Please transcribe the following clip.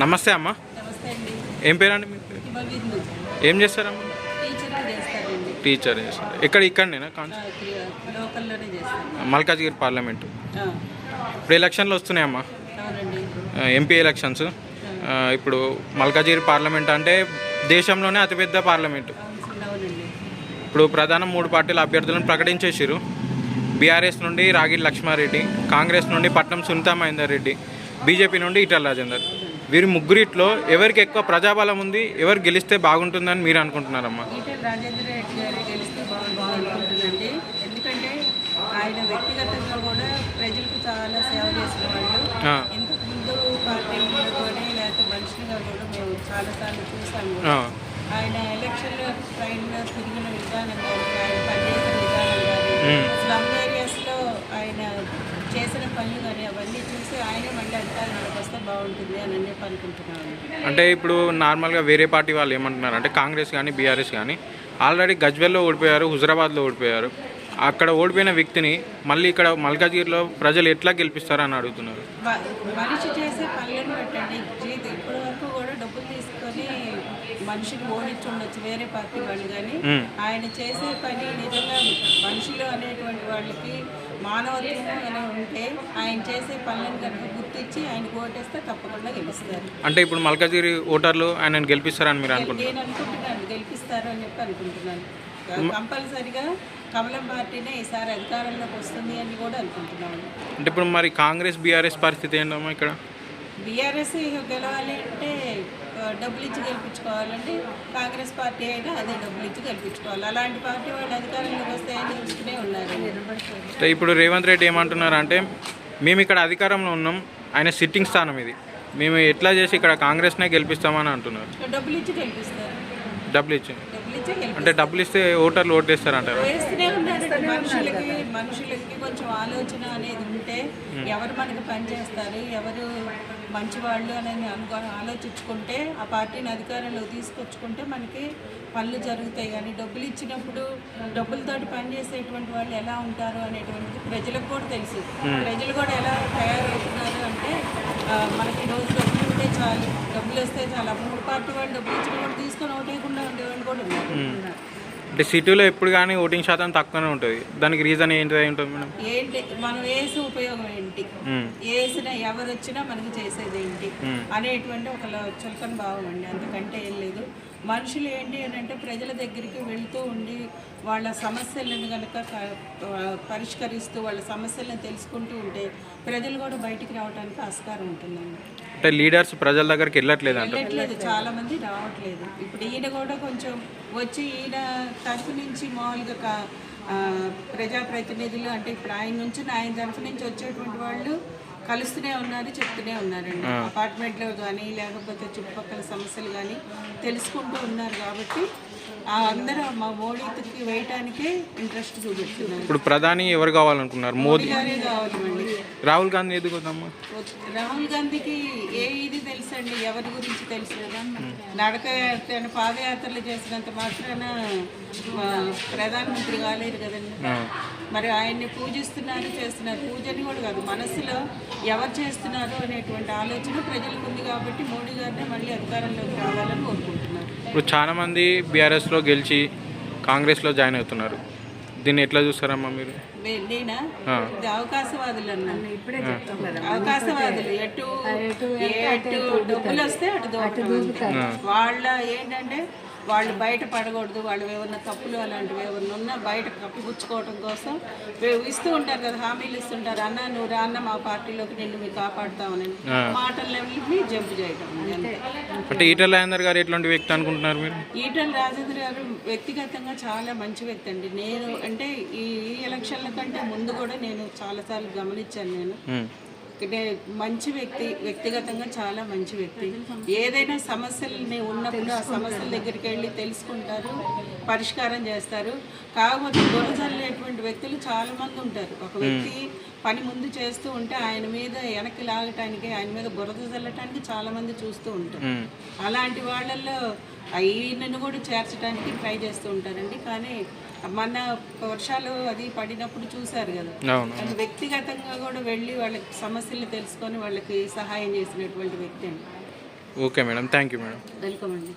నమస్తే అమ్మ. ఏం పేరండి మీ ఏం చేస్తారమ్మా? టీచర్ చేస్తారు? ఇక్కడనేనా ఇక్కడ చేస్తాను మల్కాజ్గిరి పార్లమెంటు. ఇప్పుడు ఎలక్షన్లు వస్తున్నాయమ్మా. MP elections. ఇప్పుడు మల్కాజ్గిరి పార్లమెంట్ అంటే దేశంలోనే అతిపెద్ద పార్లమెంటు. ఇప్పుడు ప్రధాన మూడు పార్టీల అభ్యర్థులను ప్రకటించేసారు బీఆర్ఎస్ నుండి రాగిడి లక్ష్మారెడ్డి కాంగ్రెస్ నుండి పట్నం సునీతా మహేందర్ రెడ్డి బీజేపీ నుండి ఈటల రాజేందర్. వీరి ముగ్గురిట్లో ఎవరికి ఎక్కువ ప్రజాబలం ఉంది ఎవరు గెలిస్తే బాగుంటుందని మీరు అనుకుంటున్నారమ్మా? ఈటెల రాజేంద్ర రెడ్డి గారు గెలిస్తే బాగుంటుంది అనుకుంటున్నానండి ఎందుకంటే ఆయన వ్యక్తిగతంగా కూడా ప్రజలకు చాలా సేవ చేసిన వాళ్ళు ఇంతకు ముందు లేకపోతే మనుషులుగా కూడా మేము చాలాసార్లు చూసాము ఆయన ఎలక్షన్లో ట్రైన్లో తిరిగిన విధానం కానీ ఆయన పనిచేసిన విధానం కానీ. స్లమ్ ఏరియాస్లో ఆయన చేసిన పనులు కానీ అవన్నీ చూసి ఆయనే మళ్ళీ అధికారంలోకి వస్తే బాగుంటుంది అని చెప్పి అనుకుంటున్నాను. అంటే ఇప్పుడు నార్మల్గా వేరే పార్టీ వాళ్ళు ఏమంటున్నారు? అంటే కాంగ్రెస్ కానీ బీఆర్ఎస్ కానీ ఆల్రెడీ గజ్వెల్లో ఓడిపోయారు హుజరాబాద్లో ఓడిపోయారు. అక్కడ ఓడిపోయిన వ్యక్తిని మళ్ళీ ఇక్కడ మల్కాజ్గిరిలో ప్రజలు ఎట్లా గెలిపిస్తారని అడుగుతున్నారు? మ- మనిషి చేసే పనులను పెట్టండి ఇప్పటి వరకు కూడా డబ్బులు తీసుకొని మనిషిని ఓడించి ఉండొచ్చు వేరే పార్టీ వాళ్ళు కానీ. ఆయన చేసే పని నిజంగా మనుషులు అనేటువంటి వాళ్ళకి మానవత్వం ఉంటే ఆయన చేసే పనులను కనుక గుర్తించి ఓటేస్తే తప్పకుండా గెలుస్తారు. అంటే ఇప్పుడు మల్కాజ్గిరి ఓటర్లు ఆయనను గెలిపిస్తారని మీరు అనుకుంటున్నారు. నేను అనుకుంటున్నాను గెలిపిస్తారు అని చెప్పి అనుకుంటున్నాను. కంపల్సరిగా కమలం పార్టీనే ఈసారి అధికారంలోకి వస్తుంది అని కూడా అనుకుంటున్నాను. అంటే ఇప్పుడు మరి కాంగ్రెస్ బీఆర్ఎస్ పరిస్థితి ఏంటమ్మా ఇక్కడ? బీఆర్ఎస్ గెలవాలి అంటే డబ్బులు ఇచ్చి గెలిపించుకోవాలండి. కాంగ్రెస్ పార్టీ అయినా అదే డబ్బులు ఇచ్చి గెలిపించుకోవాలి. అలాంటి పార్టీ వాళ్ళు అధికారంలోకి వస్తే అని చూసుకునే ఉన్నారు ఇప్పుడు రేవంత్ రెడ్డి ఏమంటున్నారు అంటే మేము ఇక్కడ అధికారంలో ఉన్నాం ఆయన సిట్టింగ్ స్థానం ఇది. మేము ఎట్లా చేసి ఇక్కడ కాంగ్రెస్నే గెలిపిస్తామని అంటున్నారు? డబ్బులు ఇచ్చి గెలిపిస్తారు. డబ్బులు ఇచ్చి. అంటే డబ్బులు ఇస్తే ఓటర్లు ఓటేస్తారంటారు వేస్తూనే ఉన్నారండి మనుషులకి మనుషులకి కొంచెం ఆలోచన అనేది ఉంటే ఎవరు మనకి పని చేస్తారు ఎవరు మంచివాళ్ళు అనేది అనుకో ఆలోచించుకుంటే ఆ పార్టీని అధికారంలో తీసుకొచ్చుకుంటే మనకి పనులు జరుగుతాయి. కానీ డబ్బులు ఇచ్చినప్పుడు డబ్బులతోటి పనిచేసేటువంటి వాళ్ళు ఎలా ఉంటారు అనేటువంటిది ప్రజలకు కూడా తెలుసు. ప్రజలు కూడా ఎలా తయారవుతున్నారు అంటే మనకి రోజు ఉంటే చాలు డబ్బులు వస్తే చాలు. మూడు పార్టీ వాళ్ళు డబ్బులు ఇచ్చిన కూడా తీసుకొని ఓటేయకుండా ఉండేవాళ్ళు కూడా ఉన్నారు. అంటే సిటీలో ఎప్పుడు కానీ ఓటింగ్ శాతం తక్కువనే ఉంటుంది. దానికి రీజన్ ఏంటి ఉంటుంది మేడం? ఏంటి? మనం వేసి ఉపయోగం ఏంటి. వేసిన ఎవరు వచ్చినా మనకి చేసేది ఏంటి? అనేటువంటి ఒక చులకన భావం అండి. అంతకంటే ఏం లేదు. మనుషులు ఏంటి అని అంటే ప్రజల దగ్గరికి వెళ్తూ ఉండి వాళ్ళ సమస్యలను కనుక పరిష్కరిస్తూ వాళ్ళ సమస్యలను తెలుసుకుంటూ ఉంటే ప్రజలు కూడా బయటికి రావడానికి ఆస్కారం ఉంటుందండి. అంటే లీడర్స్ ప్రజల దగ్గరికి వెళ్ళట్లేదు అంట వెళ్ళట్లేదు చాలా మంది రావట్లేదు. ఇప్పుడు ఈయన కూడా కొంచెం వచ్చి ఈయన తరఫు నుంచి మామూలుగా ప్రజాప్రతినిధులు అంటే ఇప్పుడు ఆయన నుంచి ఆయన తరఫు నుంచి వచ్చేటువంటి వాళ్ళు కలుస్తూనే ఉన్నారు చెప్తూనే ఉన్నారండి. అపార్ట్మెంట్లో కానీ లేకపోతే చుట్టుపక్కల సమస్యలు కానీ తెలుసుకుంటూ ఉన్నారు కాబట్టి ఆ అందరూ మా మోడీకి వేయటానికే ఇంట్రెస్ట్ చూపిస్తున్నారు ఇప్పుడు ప్రధాని ఎవరు కావాలనుకున్నారు? మోదీ. గారే కావాలి మళ్ళీ రాహుల్ గాంధీ ఎదుగుదమ్మా రాహుల్ గాంధీకి ఏ ఇది తెలుసండి? ఎవరి గురించి తెలుసు కదా నడక పాదయాత్రలు చేసినంత మాత్రాన ప్రధానమంత్రి కాలేరు కదండి. మరి ఆయన్ని పూజిస్తున్నారు చేస్తున్నారు. పూజని కూడా కాదు మనసులో ఎవరు చేస్తున్నారు అనేటువంటి ఆలోచన ప్రజలకు ఉంది కాబట్టి మోడీ గారిని మళ్ళీ అధికారంలోకి రావాలని కోరుకుంటున్నారు. ఇప్పుడు చాలా మంది బీఆర్ఎస్లో గెలిచి కాంగ్రెస్లో జాయిన్ అవుతున్నారు. దీన్ని ఎట్లా చూస్తారమ్మా మీరు? నేనా? అవకాశవాదులు అన్నాను ఇప్పుడే చెప్తాం కదా. అవకాశవాదులు. ఎటు ఎటు డబ్బులు వస్తే అటు వాళ్ళ ఏంటంటే వాళ్ళు బయట పడకూడదు వాళ్ళు ఏమన్నా తప్పులు అలాంటివి ఏమన్నా ఉన్నా బయట కప్పిపుచ్చుకోవడం కోసం ఇస్తూ ఉంటారు కదా హామీలు ఇస్తుంటారు. అన్న నువ్వు రా అన్న మా పార్టీలోకి నిన్ను మీరు కాపాడుతామని మాటలన్నీ జంప్ చేయటం. అంటే ఈటల రాజేందర్ గారు ఎట్లాంటి వ్యక్తి అనుకుంటున్నారు మీరు? ఈటల రాజేంద్ర గారు వ్యక్తిగతంగా చాలా మంచి వ్యక్తి అండి. నేను అంటే ఈ ఎలక్షన్ల కంటే ముందు కూడా నేను చాలాసార్లు గమనించాను నేను. మంచి వ్యక్తి వ్యక్తిగతంగా చాలా మంచి వ్యక్తి. ఏదైనా సమస్యలు ఉన్నప్పుడు ఆ సమస్యల దగ్గరికి వెళ్ళి తెలుసుకుంటారు. పరిష్కారం చేస్తారు. కాకపోతే గొడవజల్లేటువంటి వ్యక్తులు చాలా మంది ఉంటారు. ఒక వ్యక్తి పని ముందు చేస్తూ ఉంటే ఆయన మీద వెనక్కి లాగటానికి ఆయన మీద బురద చల్లటానికి చాలా మంది చూస్తూ ఉంటారు. అలాంటి వాళ్ళల్లో ఈయనను కూడా చేర్చడానికి ట్రై చేస్తూ ఉంటారండి. కానీ మొన్న వర్షాలు అది పడినప్పుడు చూశారు కదా. వ్యక్తిగతంగా కూడా వెళ్ళి వాళ్ళకి సమస్యలు తెలుసుకొని వాళ్ళకి సహాయం చేసినటువంటి వ్యక్తి అండి. Okay madam. Thank you madam. Welcome అండి.